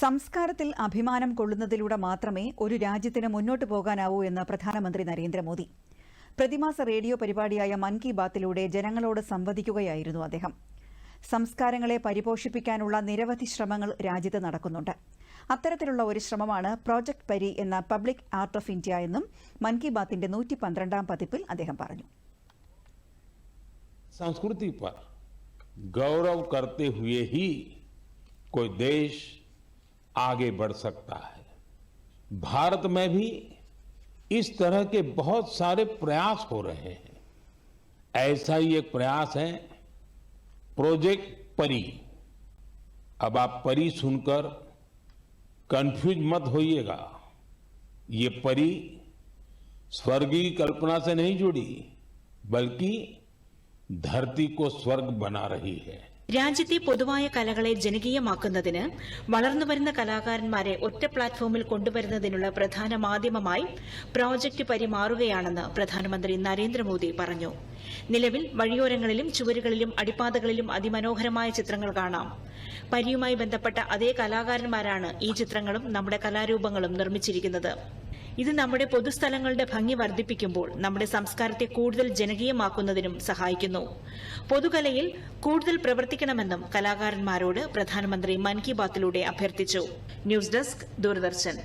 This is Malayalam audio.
സംസ്കാരത്തിൽ അഭിമാനം കൊള്ളുന്നതിലൂടെ മാത്രമേ ഒരു രാജ്യത്തിന് മുന്നോട്ട് പോകാനാവൂ എന്ന് പ്രധാനമന്ത്രി നരേന്ദ്രമോദി. പ്രതിമാസ റേഡിയോ പരിപാടിയായ മൻ കി ബാത്തിലൂടെ ജനങ്ങളോട് സംവദിക്കുകയായിരുന്നു അദ്ദേഹം. സംസ്കാരങ്ങളെ പരിപോഷിപ്പിക്കാനുള്ള നിരവധി ശ്രമങ്ങൾ രാജ്യത്ത് നടക്കുന്നുണ്ട്. അത്തരത്തിലുള്ള ഒരു ശ്രമമാണ് പ്രോജക്ട് പരി എന്ന പബ്ലിക് ആർട്ട് ഓഫ് ഇന്ത്യ എന്നും മൻ കി ബാത്തിന്റെ നൂറ്റി പന്ത്രണ്ടാം പതിപ്പിൽ അദ്ദേഹം പറഞ്ഞു. സംസ്കൃതി ഗൗരവ് ഹുയേ ഹി കോയി ദേശ് आगे बढ़ सकता है। भारत में भी इस तरह के बहुत सारे प्रयास हो रहे हैं। ऐसा ही एक प्रयास है, प्रोजेक्ट परी। अब आप परी सुनकर कंफ्यूज मत होइएगा। ये परी स्वर्गीय कल्पना से नहीं जुड़ी, बल्कि धरती को स्वर्ग बना रही है। രാജ്യത്തെ പൊതുവായ കലകളെ ജനകീയമാക്കുന്നതിന് വളർന്നുവരുന്ന കലാകാരന്മാരെ ഒറ്റ പ്ലാറ്റ്ഫോമിൽ കൊണ്ടുവരുന്നതിനുള്ള പ്രധാന മാധ്യമമായി പ്രോജക്ട് പരിമാറുകയാണെന്ന് പ്രധാനമന്ത്രി നരേന്ദ്രമോദി പറഞ്ഞു. നിലവിൽ വഴിയോരങ്ങളിലും ചുവരുകളിലും അടിപ്പാതകളിലും അതിമനോഹരമായ ചിത്രങ്ങൾ കാണാം. പരിയുമായി ബന്ധപ്പെട്ട അതേ കലാകാരന്മാരാണ് ഈ ചിത്രങ്ങളും നമ്മുടെ കലാരൂപങ്ങളും നിർമ്മിച്ചിരിക്കുന്നത്. ഇത് നമ്മുടെ പൊതുസ്ഥലങ്ങളുടെ ഭംഗി വർദ്ധിപ്പിക്കുമ്പോൾ നമ്മുടെ സംസ്കാരത്തെ കൂടുതൽ ജനകീയമാക്കുന്നതിനും സഹായിക്കുന്നു. പൊതുകലയിൽ കൂടുതൽ പ്രവർത്തിക്കണമെന്നും കലാകാരന്മാരോട് പ്രധാനമന്ത്രി മൻ കി ബാത്തിലൂടെ അഭ്യർത്ഥിച്ചു. News desk Doordarshan.